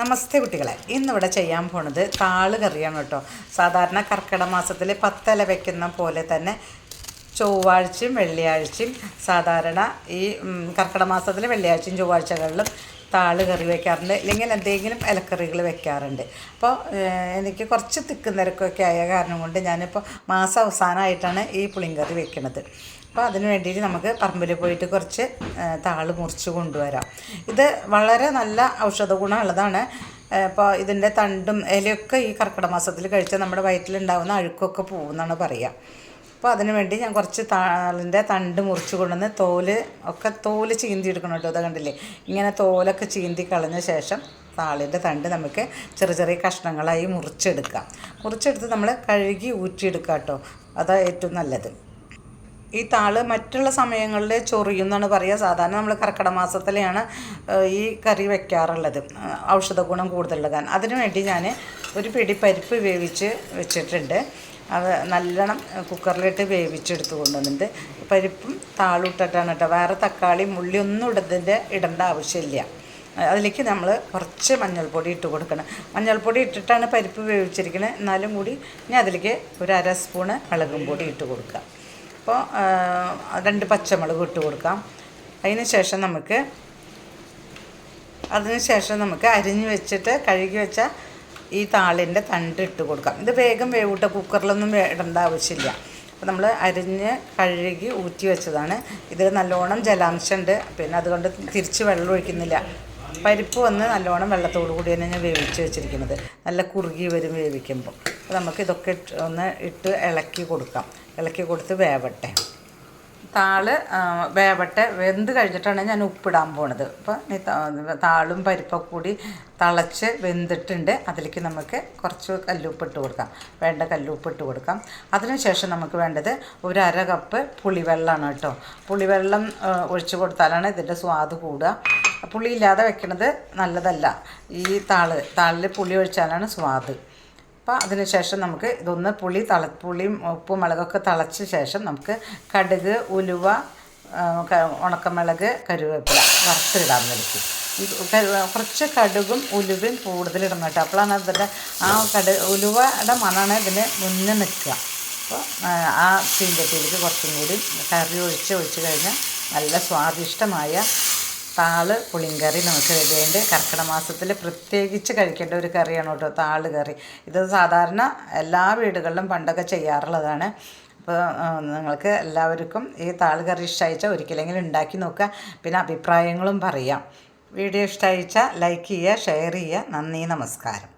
നമസ്തേ കുട്ടികളെ. ഇന്നിവിടെ ചെയ്യാൻ പോണത് താൾ കറിയാണ് കേട്ടോ. സാധാരണ കർക്കിടക മാസത്തിൽ പത്തല വെക്കുന്ന പോലെ തന്നെ ചൊവ്വാഴ്ചയും വെള്ളിയാഴ്ചയും സാധാരണ ഈ മാസത്തിൽ വെള്ളിയാഴ്ചയും ചൊവ്വാഴ്ചകളിലും താൾ കറി വെക്കാറുണ്ട്. ഇല്ലെങ്കിൽ എന്തെങ്കിലും ഇലക്കറികൾ വെക്കാറുണ്ട്. അപ്പോൾ എനിക്ക് കുറച്ച് തിക്കും തിരക്കൊക്കെ ആയ കാരണം കൊണ്ട് ഞാനിപ്പോൾ മാസം അവസാനമായിട്ടാണ് ഈ പുളിങ്കറി വെക്കുന്നത് അപ്പോൾ അതിന് വേണ്ടിയിട്ട് നമുക്ക് പറമ്പിൽ പോയിട്ട് കുറച്ച് താൾ മുറിച്ച് കൊണ്ടുവരാം. ഇത് വളരെ നല്ല ഔഷധ ഗുണമുള്ളതാണ്. ഇപ്പോൾ ഇതിന്റെ തണ്ടും ഇലയൊക്കെ ഈ കർക്കിടക മാസത്തിൽ കഴിച്ചാൽ നമ്മുടെ വയറ്റിലുണ്ടാകുന്ന അഴുക്കൊക്കെ പോകുമെന്നാണ് പറയുക അപ്പോൾ അതിന് വേണ്ടി ഞാൻ കുറച്ച് താളിന്റെ തണ്ട് മുറിച്ച് കൊണ്ടുവന്ന് തോൽ ഒക്കെ തോൽ ചീന്തി എടുക്കണം കേട്ടോ അത് കണ്ടില്ലേ? ഇങ്ങനെ തോലൊക്കെ ചീന്തി കളഞ്ഞ ശേഷം താളിന്റെ തണ്ട് നമുക്ക് ചെറിയ ചെറിയ കഷ്ണങ്ങളായി മുറിച്ചെടുക്കാം. മുറിച്ചെടുത്ത് നമ്മൾ കഴുകി ഊറ്റിയെടുക്കാം കേട്ടോ അതാണ് ഏറ്റവും നല്ലത്. ഈ താൾ മറ്റുള്ള സമയങ്ങളിൽ ചൊറിയും എന്നാണ് പറയുക സാധാരണ നമ്മൾ കർക്കിടക മാസത്തിലെയാണ് ഈ കറി വെക്കാറുള്ളത്. ഔഷധ ഗുണം കൂടുതലുള്ള കാരണം അതിനു വേണ്ടി ഞാൻ ഒരു പിടി പരിപ്പ് വേവിച്ച് വെച്ചിട്ടുണ്ട്. അത് നല്ലോണം കുക്കറിലിട്ട് വേവിച്ചെടുത്ത് കൊണ്ടുവന്നിട്ട് പരിപ്പും താളും ഇട്ടിട്ടാണ് കേട്ടോ. വേറെ തക്കാളി മുള്ളി ഒന്നും ഇടത്തിന്റെ ഇടേണ്ട ആവശ്യമില്ല. അതിലേക്ക് നമ്മൾ കുറച്ച് മഞ്ഞൾപ്പൊടി ഇട്ട് കൊടുക്കണം. മഞ്ഞൾപ്പൊടി ഇട്ടിട്ടാണ് പരിപ്പ് വേവിച്ചിരിക്കുന്നത് എന്നാലും കൂടി ഇനി അതിലേക്ക് ഒരു അര സ്പൂണ് മുളകും പൊടി ഇട്ട് കൊടുക്കുക. അപ്പോൾ രണ്ട് പച്ചമുളക് ഇട്ട് കൊടുക്കാം. അതിന് ശേഷം നമുക്ക് അതിന് ശേഷം നമുക്ക് അരിഞ്ഞ് വെച്ചിട്ട് കഴുകി വെച്ച ഈ താളിന്റെ തണ്ട് ഇട്ട് കൊടുക്കാം. ഇത് വേഗം വേവിട്ട കുക്കറിലൊന്നും ഇടേണ്ട ആവശ്യമില്ല. അപ്പോൾ നമ്മൾ അരിഞ്ഞ് കഴുകി ഊറ്റി വെച്ചതാണ്. ഇതിൽ നല്ലോണം ജലാംശം ഉണ്ട്. പിന്നെ അതുകൊണ്ട് തിരിച്ച് വെള്ളം ഒഴിക്കുന്നില്ല. പരിപ്പ് വന്ന് നല്ലോണം വെള്ളത്തോടു കൂടി തന്നെ ഞാൻ വേവിച്ച് വെച്ചിരിക്കുന്നത്. നല്ല കുറുകി വരും വേവിക്കുമ്പോൾ അപ്പോൾ നമുക്ക് ഇതൊക്കെ ഒന്ന് ഇട്ട് ഇളക്കി കൊടുക്കാം. ഇളക്കി കൊടുത്ത് വേവട്ടെ. താൾ വേവട്ടെ വെന്ത് കഴിഞ്ഞിട്ടാണ് ഞാൻ ഉപ്പിടാൻ പോണത്. അപ്പോൾ താളും പരിപ്പൊക്കെ കൂടി തിളച്ച് വെന്തിട്ടുണ്ട്. അതിലേക്ക് നമുക്ക് കുറച്ച് കല്ലുപ്പ് ഇട്ട് കൊടുക്കാം. വേണ്ട കല്ലുപ്പ് ഇട്ട് കൊടുക്കാം. അതിനുശേഷം നമുക്ക് വേണ്ടത് ഒരു അര കപ്പ് പുളിവെള്ളമാണ് കേട്ടോ. പുളിവെള്ളം ഒഴിച്ച് കൊടുത്താലാണ് ഇതിന്റെ സ്വാദ് കൂടുക. പുളി ഇല്ലാതെ വെക്കണത് നല്ലതല്ല. ഈ താൾ താളിൽ പുളി ഒഴിച്ചാലാണ് സ്വാദ്. അപ്പോൾ അതിനുശേഷം നമുക്ക് ഇതൊന്ന് പുളി തള പുളിയും ഉപ്പും മുളകൊക്കെ തിളച്ച ശേഷം നമുക്ക് കടുക് ഉലുവ ഉണക്കമുളക് കരുവേപ്പില വറുത്തിടാൻ വിളിക്കും കുറച്ച് കടുകും ഉലുവയും കൂടുതലിടണം കേട്ടോ. അപ്പോഴാണ് അതിന്റെ ആ കടു ഉലുവയുടെ മണമാണ് ഇതിന് മുന്നേ നിൽക്കുക. അപ്പോൾ ആ ചീഞ്ചട്ടിയിലേക്ക് കുറച്ചും കൂടി കറി ഒഴിച്ച് ഒഴിച്ച് കഴിഞ്ഞാൽ നല്ല സ്വാദിഷ്ടമായ താൾ പുളിങ്കറി നമുക്ക് റെഡിയുണ്ട് കർക്കിടക മാസത്തിൽ പ്രത്യേകിച്ച് കഴിക്കേണ്ട ഒരു കറിയാണ് കേട്ടോ താൾ കറി. ഇത് സാധാരണ എല്ലാ വീടുകളിലും പണ്ടൊക്കെ ചെയ്യാറുള്ളതാണ്. അപ്പോൾ നിങ്ങൾക്ക് എല്ലാവർക്കും ഈ താൾ കറി ഇഷ്ടമായിച്ചാൽ ഒരിക്കലെങ്കിലും ഉണ്ടാക്കി നോക്കുക. പിന്നെ അഭിപ്രായങ്ങളും പറയാം. വീഡിയോ ഇഷ്ടമായിച്ചാൽ ലൈക്ക് ചെയ്യുക ഷെയർ ചെയ്യുക. നന്ദി നമസ്കാരം.